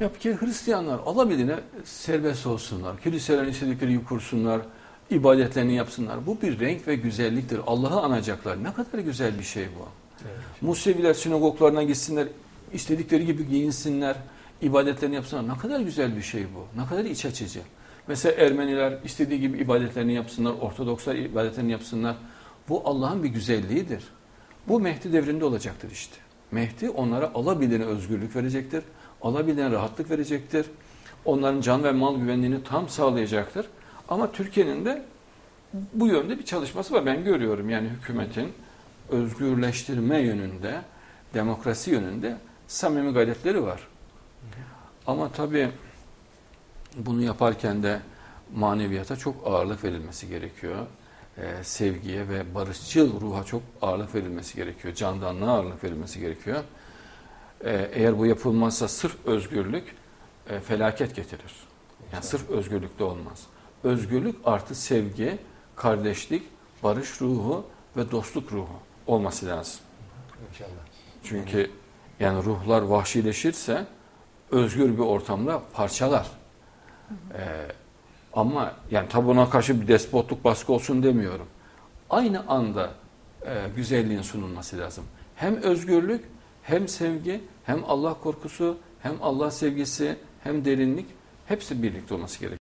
Ya bir kere Hristiyanlar alabildiğine serbest olsunlar. Kiliselerin istedikleri kursunlar. ibadetlerini yapsınlar. Bu bir renk ve güzelliktir. Allah'ı anacaklar. Ne kadar güzel bir şey bu. Evet. Museviler sinagoglarına gitsinler. istedikleri gibi giyinsinler. ibadetlerini yapsınlar. Ne kadar güzel bir şey bu. Ne kadar iç açıcı. Mesela Ermeniler istediği gibi ibadetlerini yapsınlar. Ortodokslar ibadetlerini yapsınlar. Bu Allah'ın bir güzelliğidir. Bu Mehdi devrinde olacaktır işte. Mehdi onlara alabildiğine özgürlük verecektir. Alabildiğine rahatlık verecektir. Onların can ve mal güvenliğini tam sağlayacaktır. Ama Türkiye'nin de bu yönde bir çalışması var. Ben görüyorum yani hükümetin özgürleştirme yönünde, demokrasi yönünde samimi gayretleri var. Ama tabii bunu yaparken de maneviyata çok ağırlık verilmesi gerekiyor. Ee, sevgiye ve barışçıl ruha çok ağırlık verilmesi gerekiyor. Candanlığa ağırlık verilmesi gerekiyor. Ee, eğer bu yapılmazsa sırf özgürlük e, felaket getirir. Yani sırf özgürlükte olmaz. Özgürlük artı sevgi, kardeşlik, barış ruhu ve dostluk ruhu olması lazım. İnşallah. Çünkü yani ruhlar vahşileşirse özgür bir ortamda parçalar. Ee, ama yani tabi ona karşı bir despotluk baskı olsun demiyorum. Aynı anda e, güzelliğin sunulması lazım. Hem özgürlük, hem sevgi, hem Allah korkusu, hem Allah sevgisi, hem derinlik hepsi birlikte olması gerekiyor.